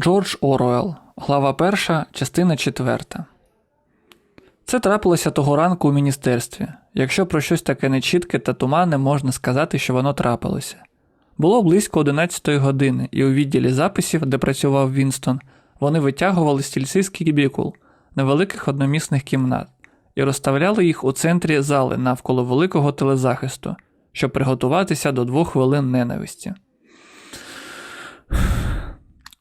Джордж Оруел, глава 1, частина 4. Це трапилося того ранку у міністерстві. Якщо про щось таке нечітке та туманне, можна сказати, що воно трапилося. Було близько 11 години, і у відділі записів, де працював Вінстон, вони витягували стільці з кібікул, невеликих одномісних кімнат, і розставляли їх у центрі зали навколо великого телезахисту, щоб приготуватися до двох хвилин ненависті.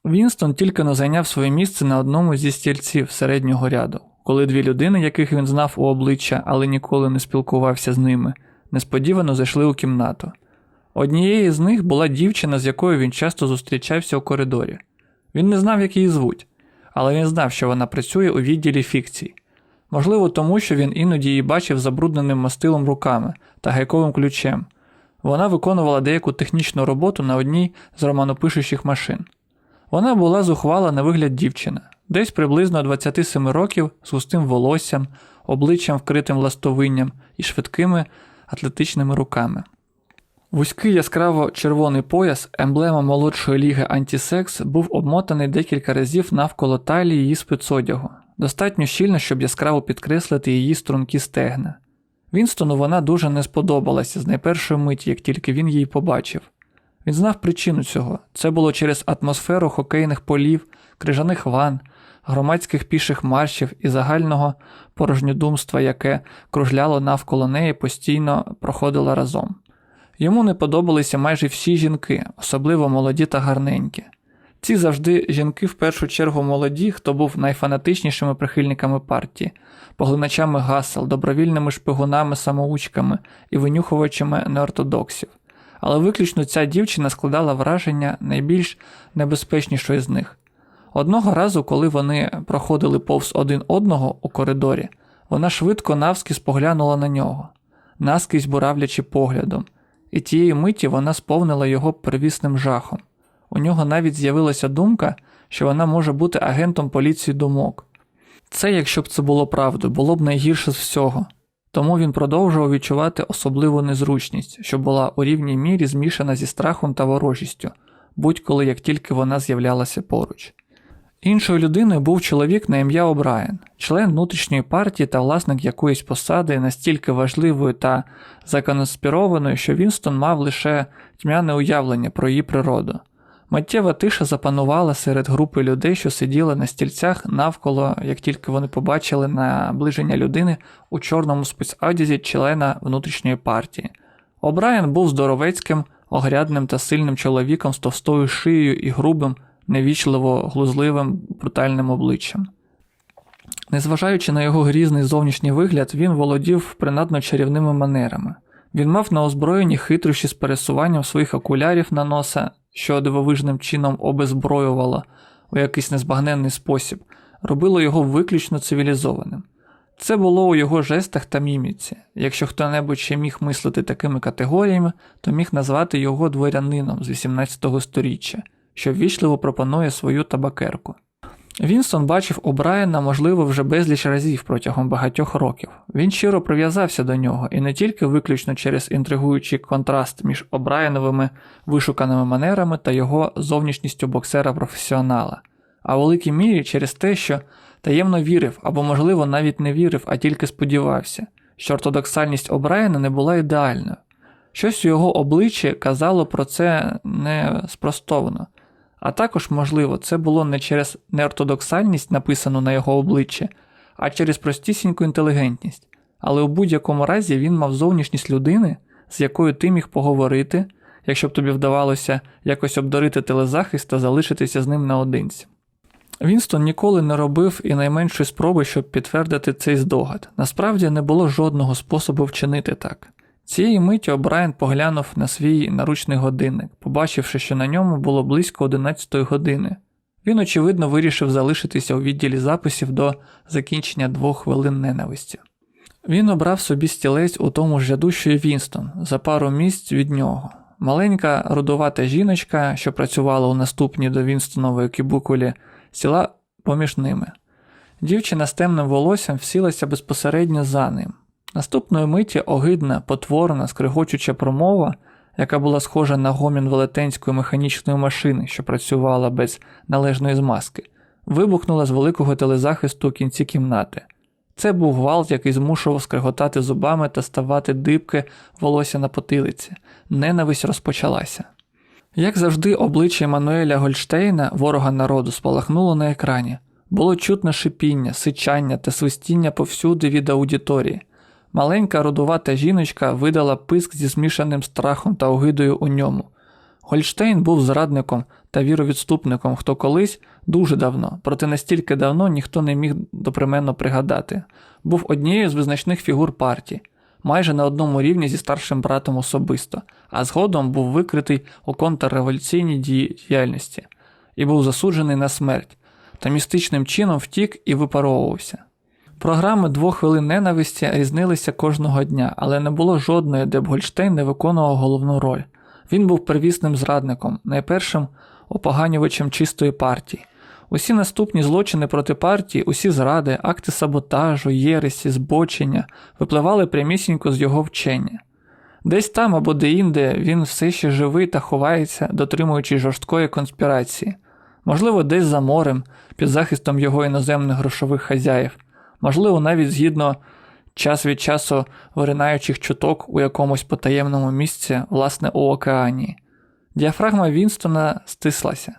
Вінстон тільки но зайняв своє місце на одному зі стільців середнього ряду, коли дві людини, яких він знав у обличчя, але ніколи не спілкувався з ними, несподівано зайшли у кімнату. Однією з них була дівчина, з якою він часто зустрічався у коридорі. Він не знав, як її звуть, але він знав, що вона працює у відділі фікцій. Можливо, тому що він іноді її бачив забрудненим мастилом руками та гайковим ключем. Вона виконувала деяку технічну роботу на одній з романопишучих машин. Вона була зухвала на вигляд дівчина, десь приблизно 27 років з густим волоссям, обличчям вкритим ластовинням і швидкими атлетичними руками. Вузький яскраво червоний пояс, емблема молодшої ліги антисекс, був обмотаний декілька разів навколо талії її спецодягу, достатньо щільно, щоб яскраво підкреслити її стрункі стегна. Вінстону вона дуже не сподобалася з найпершої миті, як тільки він її побачив. Він знав причину цього це було через атмосферу хокейних полів, крижаних ван, громадських піших маршів і загального порожньодумства, яке кружляло навколо неї, постійно проходило разом. Йому не подобалися майже всі жінки, особливо молоді та гарненькі. Ці завжди жінки в першу чергу молоді, хто був найфанатичнішими прихильниками партії, поглиначами гасел, добровільними шпигунами, самоучками і винюхувачами неортодоксів. Але виключно ця дівчина складала враження найбільш небезпечнішої з них. Одного разу, коли вони проходили повз один одного у коридорі, вона швидко навскіз поглянула на нього, наскрізь буравлячи поглядом, і тієї миті вона сповнила його первісним жахом. У нього навіть з'явилася думка, що вона може бути агентом поліції думок. Це, якщо б це було правдою, було б найгірше з всього. Тому він продовжував відчувати особливу незручність, що була у рівній мірі змішана зі страхом та ворожістю, будь-коли як тільки вона з'являлася поруч. Іншою людиною був чоловік на ім'я Обраєн, член внутрішньої партії та власник якоїсь посади настільки важливої та законспірованої, що Вінстон мав лише тьмяне уявлення про її природу. Миттєва тиша запанувала серед групи людей, що сиділи на стільцях навколо, як тільки вони побачили наближення людини у чорному спецодязі члена внутрішньої партії. Обраєн був здоровецьким, огрядним та сильним чоловіком з товстою шиєю і грубим, невічливо глузливим, брутальним обличчям. Незважаючи на його грізний зовнішній вигляд, він володів принадно чарівними манерами. Він мав на озброєнні хитрощі з пересуванням своїх окулярів на носа, що дивовижним чином обезброювала у якийсь незбагненний спосіб, робило його виключно цивілізованим. Це було у його жестах та міміці. Якщо хто-небудь ще міг мислити такими категоріями, то міг назвати його дворянином з 18 століття, що ввічливо пропонує свою табакерку. Вінстон бачив Обраєна, можливо, вже безліч разів протягом багатьох років. Він щиро прив'язався до нього і не тільки виключно через інтригуючий контраст між Обраєновими вишуканими манерами та його зовнішністю боксера-професіонала, а в великій мірі через те, що таємно вірив або, можливо, навіть не вірив, а тільки сподівався, що ортодоксальність Обраєна не була ідеальною. Щось у його обличчі казало про це не спростовано. А також, можливо, це було не через неортодоксальність, написану на його обличчі, а через простісіньку інтелігентність. Але у будь-якому разі він мав зовнішність людини, з якою ти міг поговорити, якщо б тобі вдавалося якось обдарити телезахист та залишитися з ним наодинці. Вінстон ніколи не робив і найменшої спроби, щоб підтвердити цей здогад. Насправді не було жодного способу вчинити так. Цієї миті Обрайен поглянув на свій наручний годинник, побачивши, що на ньому було близько 11 години. Він, очевидно, вирішив залишитися у відділі записів до закінчення двох хвилин ненависті. Він обрав собі стілець у тому ж ряду, що й Вінстон, за пару місць від нього. Маленька рудувата жіночка, що працювала у наступній до Вінстонової кібукулі, сіла поміж ними. Дівчина з темним волоссям всілася безпосередньо за ним. Наступної миті огидна, потворна, скригочуча промова, яка була схожа на гомін велетенської механічної машини, що працювала без належної змазки, вибухнула з великого телезахисту у кінці кімнати. Це був гвалт, який змушував скреготати зубами та ставати дибки волосся на потилиці. Ненависть розпочалася. Як завжди, обличчя Еммануеля Гольштейна, ворога народу, спалахнуло на екрані. Було чутно шипіння, сичання та свистіння повсюди від аудиторії. Маленька рудувата жіночка видала писк зі змішаним страхом та огидою у ньому. Гольштейн був зрадником та віровідступником, хто колись дуже давно, проте настільки давно ніхто не міг допременно пригадати, був однією з визначних фігур партії, майже на одному рівні зі старшим братом особисто, а згодом був викритий у контрреволюційній діяльності і був засуджений на смерть, та містичним чином втік і випаровувався. Програми двох хвилин ненависті різнилися кожного дня, але не було жодної, де б Гольштейн не виконував головну роль. Він був первісним зрадником, найпершим опоганювачем чистої партії. Усі наступні злочини проти партії, усі зради, акти саботажу, єресі, збочення випливали прямісінько з його вчення. Десь там або деінде він все ще живий та ховається, дотримуючись жорсткої конспірації, можливо, десь за морем, під захистом його іноземних грошових хазяїв, можливо, навіть згідно час від часу виринаючих чуток у якомусь потаємному місці, власне, у океані. Діафрагма Вінстона стислася.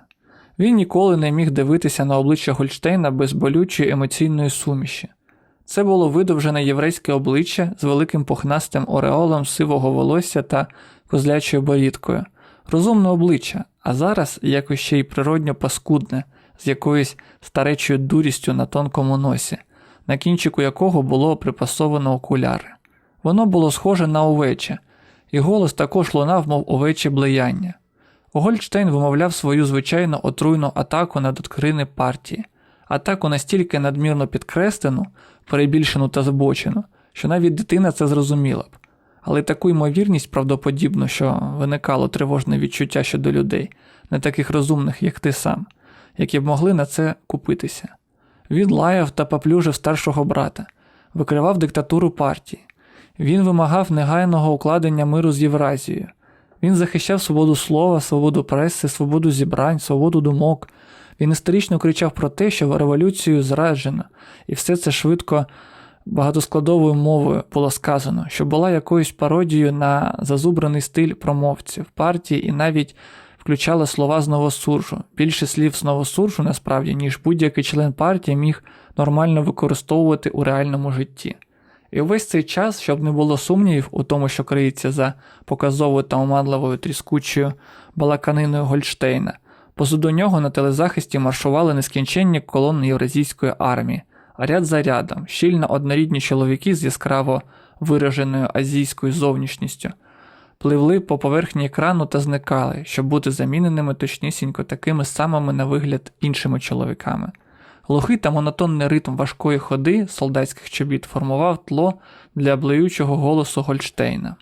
Він ніколи не міг дивитися на обличчя Гольштейна без болючої емоційної суміші. Це було видовжене єврейське обличчя з великим пухнастим ореолом сивого волосся та козлячою борідкою, розумне обличчя, а зараз якось ще й природньо паскудне, з якоюсь старечою дурістю на тонкому носі, на кінчику якого було припасовано окуляри. Воно було схоже на овече, і голос також лунав, мов овече блеяння. Гольдштейн вимовляв свою звичайно отруйну атаку на доктрини партії, атаку настільки надмірно підкреслену, перебільшену та збочену, що навіть дитина це зрозуміла б. Але таку ймовірність правдоподібно, що виникало тривожне відчуття щодо людей, не таких розумних, як ти сам, які б могли на це купитися. Він лаяв та поплюжив старшого брата, викривав диктатуру партії. Він вимагав негайного укладення миру з Євразією. Він захищав свободу слова, свободу преси, свободу зібрань, свободу думок. Він історично кричав про те, що революцію зраджено, і все це швидко багатоскладовою мовою було сказано, що була якоюсь пародією на зазубраний стиль промовців партії і навіть включала слова з новосуржу. Більше слів з новосуржу, насправді, ніж будь-який член партії міг нормально використовувати у реальному житті. І увесь цей час, щоб не було сумнівів у тому, що криється за показовою та оманливою тріскучою балаканиною Гольштейна, позаду нього на телезахисті маршували нескінченні колони євразійської армії, ряд за рядом, щільно однорідні чоловіки з яскраво вираженою азійською зовнішністю, пливли по поверхні екрану та зникали, щоб бути заміненими точнісінько такими самими на вигляд іншими чоловіками. Глухий та монотонний ритм важкої ходи солдатських чобіт формував тло для блеючого голосу Гольштейна.